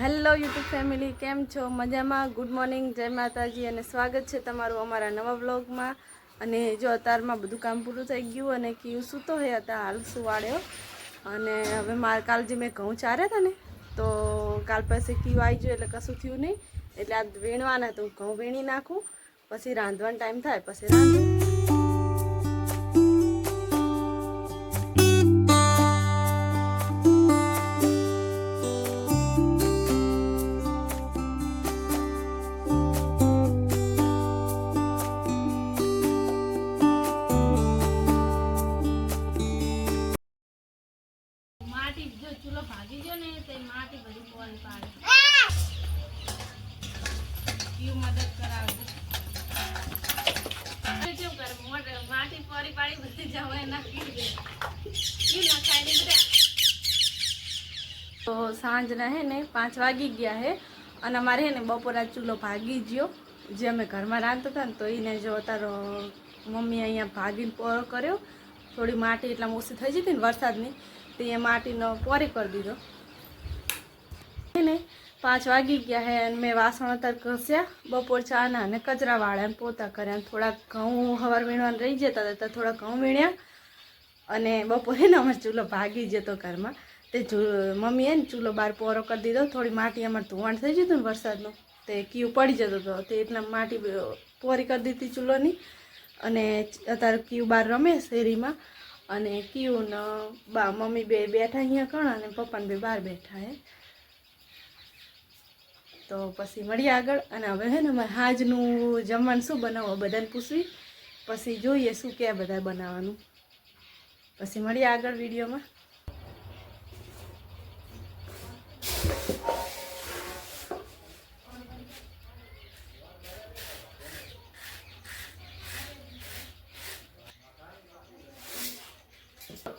Hello YouTube family, કેમ છો? મજામાં? ગુડ મોર્નિંગ, જય માતાજી અને સ્વાગત છે તમારું અમારા નવા વ્લોગમાં. અને જો અત્યારમાં બધું કામ પૂરું થઈ ગયું અને કયું સૂતો હે હતા હાલ સુવાડ્યો અને હવે મારે કાલ જે મેં ઘઉં ચાર્યા હતા ને, તો કાલ પાસે કયું આવી ગયું એટલે કશું થયું નહીં. એટલે આ વીણવાના તો ઘઉં વીણી નાખું, પછી રાંધવાનો ટાઈમ થાય, પછી રાંધું. ને તો એ બધી પોલ પાડે કયું મદદ કરાવે છે કરે? મોઢે- માટી પોરી પાડી બધી જવાય નાખી દે. કયું નખાય ને બધા. તો સાંજના હે ને પાંચ વાગી ગયા હે અને અમારે હે ને બપોરા ચૂલો ભાગી ગયો. જે અમે ઘરમાં રાંધતા હતા ને તો એને જો અતારો મમ્મી અહીંયા ભાગીને પોરો કર્યો. થોડી માટી એટલા ઓછી થઈ જતી ને વરસાદની તો એ માટીનો પોરી કરી દીધો. પાંચ વાગી ગયા હે અને મેં વાસણ અત્યારે ઘસ્યા. બપોર ચાના અને કચરા વાળ્યા પોતા કર્યા થોડાક ઘઉં હવાર વીણવાનું રહી જતા હતા થોડા ઘઉં વીણ્યા. અને બપોરે ને અમારે ચૂલો ભાગી જતો ઘરમાં. તે મમ્મીએ ને ચૂલો બહાર પોરો કરી દીધો, થોડી માટી અમારે ધોવાણ થઈ જતું ને વરસાદનું, તે કીવું પડી જતો હતો. તે એટલા માટી પોરી કરી દીધી ચૂલોની. અને અત્યારે કીવું બહાર રમે શેરીમાં. અને કીવું ને, બા મમ્મી બે બેઠા અહીંયા કણ અને પપ્પાને બે બહાર બેઠા હે. તો પછી મળીએ આગળ. અને હવે હે ને અમારે હાજનું જમવાનું શું બનાવો બધાને પૂછવી. પછી જોઈએ શું કે બધા બનાવવાનું. પછી મળીએ આગળ વિડીયોમાં.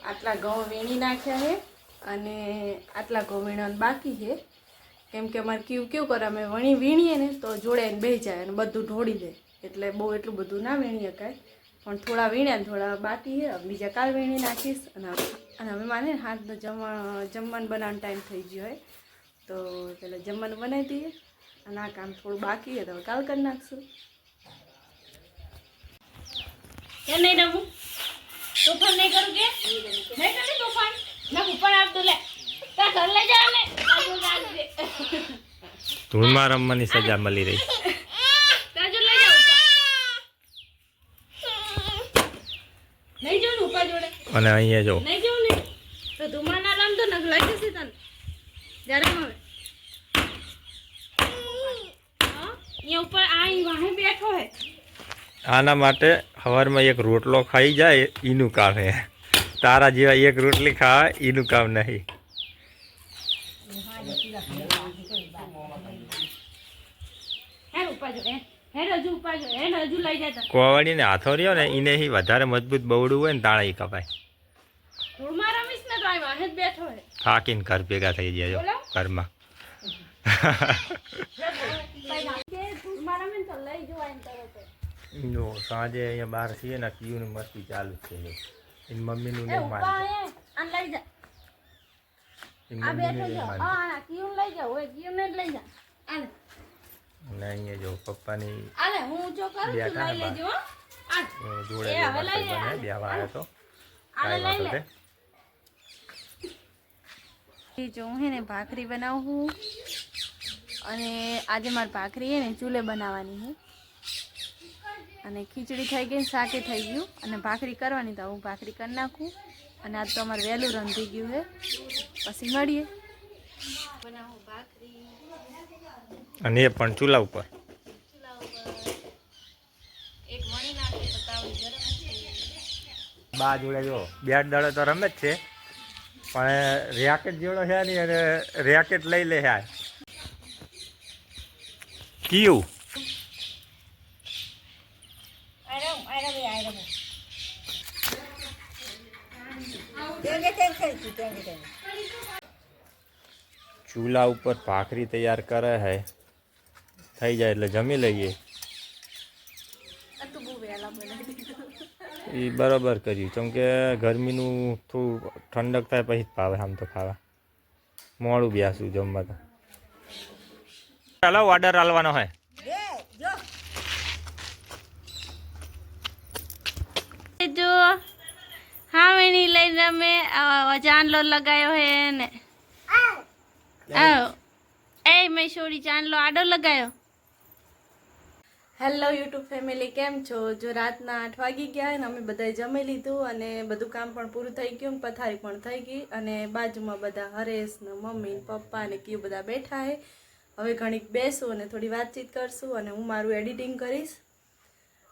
આટલા ઘઉં વીણી નાખ્યા છે અને આટલા ઘઉં વીણવાનું બાકી છે. કેમ કે અમારે કેવું કેવું કરે અમે વણી વીણીએ ને તો જોડે બેસી જાય અને બધું ઢોળી દે. એટલે બહુ એટલું બધું ના વીણી શકાય. પણ થોડા વીણ્યા થોડા બાકી છે. બીજા કાલ વીણી નાખીશ અને અને હવે માને હાથનો જમવા જમવાનું બનાવવાનો ટાઈમ થઈ ગયો હોય. તો પેલા જમવાનું બનાવી દઈએ. અને આ કામ થોડું બાકી છે તો હવે કાલ કરી નાખશું. નહીં નહીં કરું કે? નહીં તોફાન? ના, ઉપર આપતો લે. તાર ઘર લઈ જાવ ને. ધૂળમાં રમવાની સજા મળી રહી. અને અહીંયા જો. આના માટે સવારમાં એક રોટલો ખાઈ જાય એનું કામ હે. તારા જેવા એક રોટલી ખાવા એનું કામ નહીં. હે? ઉપર હે જતા કોવાડીને હાથો રહ્યો ને એને વધારે મજબૂત બવડું હોય ને તાળા કપાય. ને થાકીને ઘર ભેગા થઈ જાય ઘરમાં. ને ને જ. સાંજે અહીંયા બહાર છીએ ને કીયુની મસ્તી ચાલુ છે એની મમ્મીનું એ નહીં લઈ જા. ને અહીંયા જો પપ્પાની આને હું જો કરું છું બેઠા લઈ ને લેજો હો. એ જોડે એ બે હવે લઈ લે, ભાઈ બને આને. તો. જો હું હે ને ભાખરી બનાવું અને આજે મારે ભાખરી હે ને ચૂલે બનાવવાની છે અને ખીચડી થઈ ગઈ શાકે થઈ ગયું. અને ભાખરી કરવાની તો હું ભાખરી કરી નાખું. અને આજ તો અમારે વહેલું રંધી ગયું છે પછી મળીએ બનાવું ભાખરી અને એ પણ ચૂલા ઉપર. બા જોડે જો બેટ દડો તો રમે જ છે. પણ રેકેટ જેવડો છે નહીં અને રેકેટ લઈ લે છે. કયું? ચૂલા ઉપર ભાખરી તૈયાર કરે છે થઈ જાય એટલે જમી લઈએ. એ બરાબર કર્યું. કેમ કે ગરમીનું થોડું ઠંડક થાય પછી જ ભાવે આમ તો ખાવા. મોડું બ્યાસું જમવા તો. ચાલો ઓર્ડર હાલવાનો હોય જો હા મેની લઈને અમે ચાંદલો લગાયો હે ને. આવો. એ મેં છોડી ચાંદલો આડો લગાયો. હેલો યુટ્યુબ ફેમિલી, કેમ છો? જો રાતના આઠ વાગી ગયા અને અમે બધાએ જમી લીધું અને બધું કામ પણ પૂરું થઈ ગયું પથારી પણ થઈ ગઈ અને બાજુમાં બધા હરેશ ને મમ્મી પપ્પા ને કયું બધા બેઠા હે. હવે ઘણીક બેસું અને થોડી વાતચીત કરશું અને હું મારું એડિટિંગ કરીશ.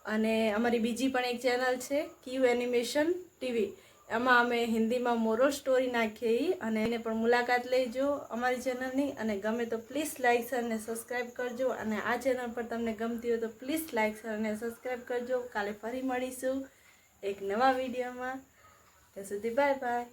અને અમારી બીજી પણ એક ચેનલ છે ક્યુ એનિમેશન ટીવી એમાં અમે હિન્દીમાં મોરલ સ્ટોરી નાખીએ અને એને પણ મુલાકાત લેજો અમારી ચેનલની અને ગમે તો પ્લીઝ લાઇક અને સબસ્ક્રાઈબ કરજો અને આ ચેનલ પર તમને ગમતી હોય તો પ્લીઝ લાઇક અને સબસ્ક્રાઈબ કરજો. કાલે ફરી મળીશું એક નવા વિડીયોમાં. ત્યાં સુધી બાય બાય.